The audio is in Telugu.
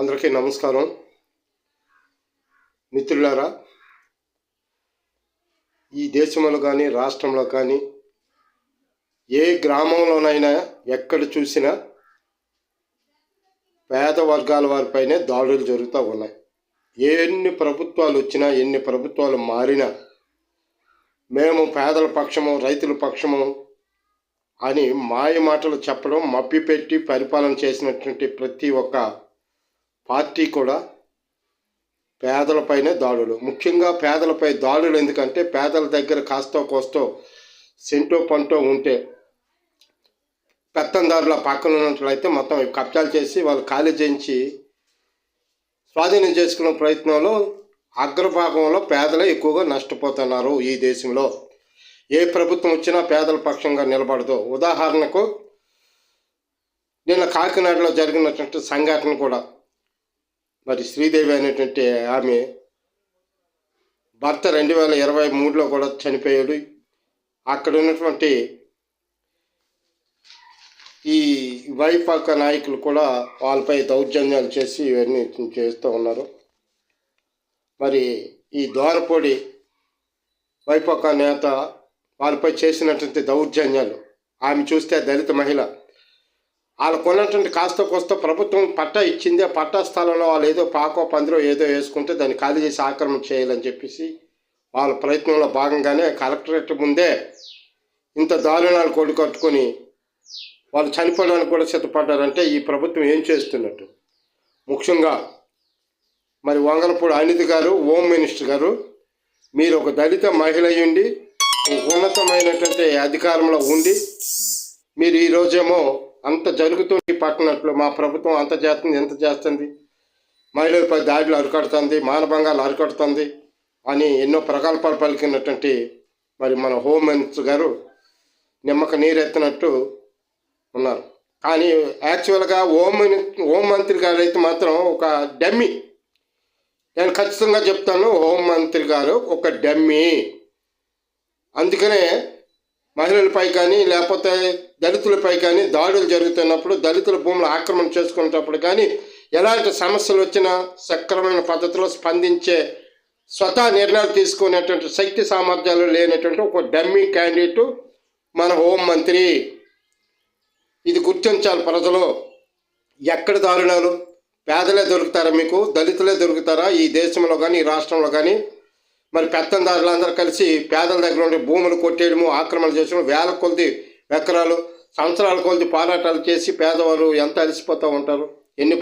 అందరికీ నమస్కారం. మిత్రులారా ఈ దేశంలో కానీ రాష్ట్రంలో కానీ ఏ గ్రామంలోనైనా ఎక్కడ చూసినా పేద వర్గాల వారిపైనే దాడులు జరుగుతూ ఉన్నాయి. ఎన్ని ప్రభుత్వాలు వచ్చినా ఎన్ని ప్రభుత్వాలు మారినా మేము పేదల పక్షము రైతుల పక్షము అని మాయ మాటలు చెప్పడం మప్పిపెట్టి పరిపాలన చేసినటువంటి ప్రతి ఒక్క పార్టీ కూడా పేదలపైనే దాడులు. ముఖ్యంగా పేదలపై దాడులు ఎందుకంటే పేదల దగ్గర కాస్తో కోస్తో సెంటో పంటో ఉంటే పెత్తందారుల పక్కన ఉన్నట్లయితే మొత్తం కబ్జాలు చేసి వాళ్ళు ఖాళీ చేయించి స్వాధీనం చేసుకునే ప్రయత్నంలో అగ్రభాగంలో పేదలే ఎక్కువగా నష్టపోతున్నారు ఈ దేశంలో. ఏ ప్రభుత్వం వచ్చినా పేదల పక్షంగా నిలబడదు. ఉదాహరణకు నిన్న కాకినాడలో జరిగినటువంటి సంఘటన కూడా మరి శ్రీదేవి అనేటువంటి ఆమె భర్త రెండు వేల ఇరవై మూడులో కూడా చనిపోయాడు. అక్కడ ఉన్నటువంటి ఈ వైపాక నాయకులు కూడా వాళ్ళపై దౌర్జన్యాలు చేసి ఇవన్నీ చేస్తూ ఉన్నారు. మరి ఈ ద్వారపొడి వైపాక నేత వాళ్ళపై చేసినటువంటి దౌర్జన్యాలు ఆమె చూస్తే దళిత మహిళ వాళ్ళకు ఉన్నటువంటి కాస్త కోస్త ప్రభుత్వం పట్టా ఇచ్చింది ఆ పట్టా స్థలంలో వాళ్ళు ఏదో పాకో పందిరో ఏదో వేసుకుంటే దాన్ని ఖాళీ చేసి ఆక్రమణ చేయాలని చెప్పేసి వాళ్ళ ప్రయత్నంలో భాగంగానే కలెక్టరేట్ ముందే ఇంత దారుణాలు కొడు కట్టుకొని వాళ్ళు చనిపోవడానికి కూడా సిద్ధపడ్డారంటే ఈ ప్రభుత్వం ఏం చేస్తున్నట్టు? ముఖ్యంగా మరి వంగలపూడి అనిత గారు హోమ్ మినిస్టర్ గారు మీరు ఒక దళిత మహిళ ఉండి ఉన్నతమైనటువంటి అధికారంలో ఉండి మీరు ఈరోజేమో అంత జరుగుతుంది పట్టణట్లో మా ప్రభుత్వం అంత చేస్తుంది ఎంత చేస్తుంది? మహిళలపై దాడులు అరికడుతుంది మానభంగాలు అరికడుతుంది అని ఎన్నో ప్రకల్పాలు పలికినటువంటి మరి మన హోం మినిస్టర్ గారు నిమ్మక నీరెత్తినట్టు ఉన్నారు. కానీ యాక్చువల్గా హోం మిని హోం మంత్రి గారు అయితే మాత్రం ఒక డమ్మి. నేను ఖచ్చితంగా చెప్తాను హోం మంత్రి గారు ఒక డమ్మి. అందుకనే మహిళలపై కానీ లేకపోతే దళితులపై కానీ దాడులు జరుగుతున్నప్పుడు దళితుల భూములు ఆక్రమణ చేసుకునేటప్పుడు కానీ ఎలాంటి సమస్యలు వచ్చినా సక్రమైన పద్ధతిలో స్పందించే స్వతహా నిర్ణయాలు తీసుకునేటువంటి శక్తి సామర్థ్యాలు లేనటువంటి ఒక డమ్మీ క్యాండిడేటు మన హోం మంత్రి. ఇది గుర్తించాలి ప్రజలు. ఎక్కడ దారుణాలు? పేదలే దొరుకుతారా మీకు? దళితులే దొరుకుతారా? ఈ దేశంలో కానీ ఈ రాష్ట్రంలో కానీ? మరి పెత్తందారులందరూ కలిసి పేదల దగ్గర ఉండి భూములు కొట్టేయడము ఆక్రమణ చేయడము వేల కొద్ది ఎకరాలు సంవత్సరాల కొద్ది పోరాటాలు చేసి పేదవారు ఎంత అలసిపోతూ ఉంటారు ఎన్ని